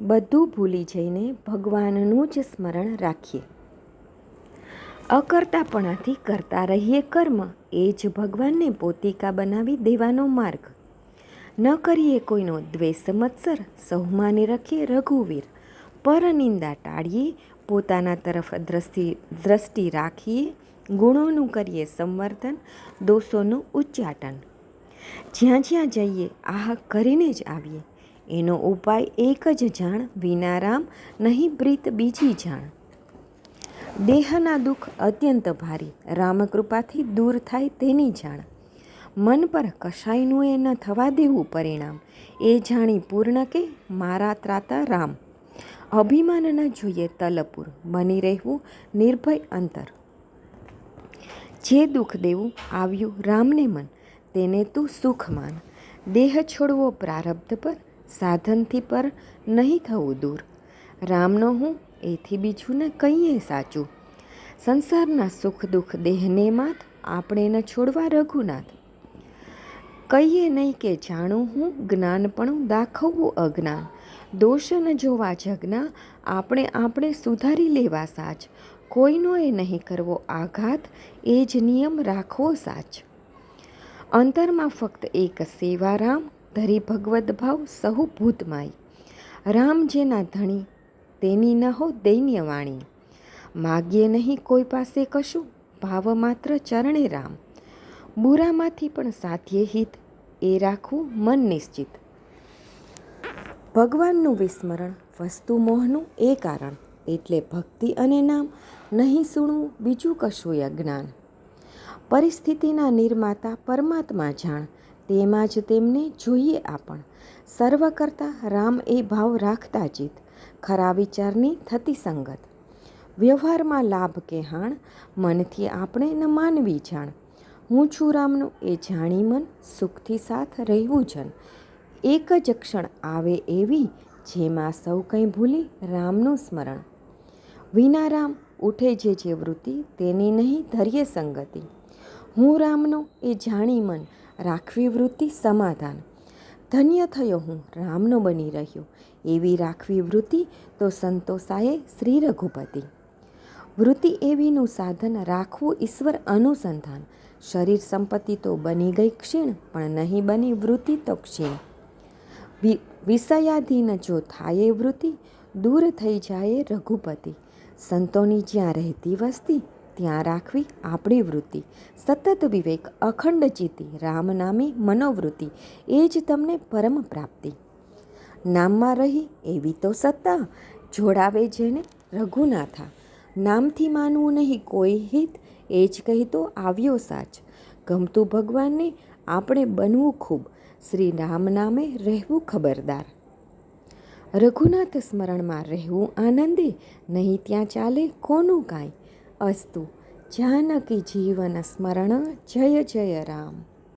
બધું ભૂલી જઈને ભગવાનનું જ સ્મરણ રાખીએ. અકર્તાપણાથી કરતા રહીએ કર્મ, એ જ ભગવાનને પોતિકા બનાવી દેવાનો માર્ગ. ન કરીએ કોઈનો દ્વેષ મત્સર, સહુમાની રખીએ રઘુવીર. પરનિંદા ટાળીએ, પોતાના તરફ દ્રષ્ટિ દ્રષ્ટિ રાખીએ, ગુણોનું કરીએ સંવર્ધન, દોષોનું ઉચ્ચાટન. જ્યાં જ્યાં જઈએ, આહ કરીને જ આવીએ. એનો ઉપાય એક જ જાણ, વિનારામ, નહીં પ્રીત બીજી જાણ. દેહના દુઃખ અત્યંત ભારી, રામકૃપાથી દૂર થાય તેની જાણ. મન પર કશાયનું એ ન થવા દેવું પરિણામ, એ જાણી પૂર્ણ કે મારા ત્રાતા રામ. અભિમાન ન જોઈએ તલપુર, બની રહેવું નિર્ભય અંતર. જે દુઃખ દેવું આવ્યું રામને મન, તેને તું સુખ માન. દેહ છોડવો પ્રારબ્ધ પર સાધનથી પર નહીં થવું દૂર. રામનો હું એથી બીજું ને કંઈએ સાચું. સંસારના સુખ દુઃખ દેહને માથ આપણે ન છોડવા રઘુનાથ. કહીએ નહીં કે જાણું હું જ્ઞાનપણું દાખવવું અજ્ઞાન. દોષ ન જોવા જગના આપણે આપણે સુધારી લેવા સાચ. કોઈનો એ નહીં કરવો આઘાત, એ જ નિયમ રાખવો સાચ. અંતરમાં ફક્ત એક સેવારામ ધરી ભગવદ ભાવ સહુ ભૂતમાય રામ જેના ધણી, તેની ન હો દૈન્ય વાણી. માગીએ નહીં કોઈ પાસે કશું, ભાવ માત્ર ચરણે રામ. બુરામાંથી પણ સાધ્ય હિત, એ રાખવું મન નિશ્ચિત. ભગવાનનું વિસ્મરણ, વસ્તુ મોહનું એ કારણ, એટલે ભક્તિ અને નામ, નહીં સુણવું બીજું કશું અજ્ઞાન પરિસ્થિતિના નિર્માતા પરમાત્મા જાણ તેમાં જ તેમને જોઈએ આપણ. સર્વ કરતાં રામ એ ભાવ રાખતા જીત. ખરા વિચારની થતી સંગત. વ્યવહારમાં લાભ કે હાણ, મનથી આપણે ન માનવી જાણ. હું છું રામનું એ જાણી મન, સુખથી સાથ રહેવું જન. એક જ ક્ષણ આવે એવી જેમાં સૌ કંઈ ભૂલી રામનું સ્મરણ. વિના રામ ઉઠે જે જે વૃત્તિ, તેની નહીં ધૈર્ય સંગતિ. હું રામનો એ જાણી મન રાખવી વૃત્તિ સમાધાન. ધન્ય થયો હું, રામનો બની રહ્યો. એવી રાખવી વૃત્તિ તો સંતોષાએ શ્રી રઘુપતિ. વૃત્તિ એવીનું સાધન રાખવું ઈશ્વર અનુસંધાન. શરીર સંપત્તિ તો બની ગઈ ક્ષીણ, પણ નહીં બની વૃત્તિ તો ક્ષીણ. વિષયાધીન જો થાય વૃત્તિ, દૂર થઈ જાય રઘુપતિ. સંતોની જ્યાં રહેતી વસ્તી ત્યાં રાખવી આપણી વૃત્તિ. સતત વિવેક, અખંડ ચિત્તી, રામ નામી મનોવૃત્તિ, એ જ તમને પરમ પ્રાપ્તિ. નામમાં રહી એવી તો સત્તા, જોડાવે જેને રઘુનાથા. નામથી માનવું નહીં કોઈ હિત, એ જ કહીતો આવ્યો સાચ. ગમતું ભગવાનને આપણે બનવું ખૂબ, શ્રી રામ નામે રહેવું ખબરદાર. રઘુનાથ સ્મરણમાં રહેવું આનંદે, નહીં ત્યાં ચાલે કોનું કાંઈ. અસ્તુ જાનકી જીવન સ્મરણ જય જય રામ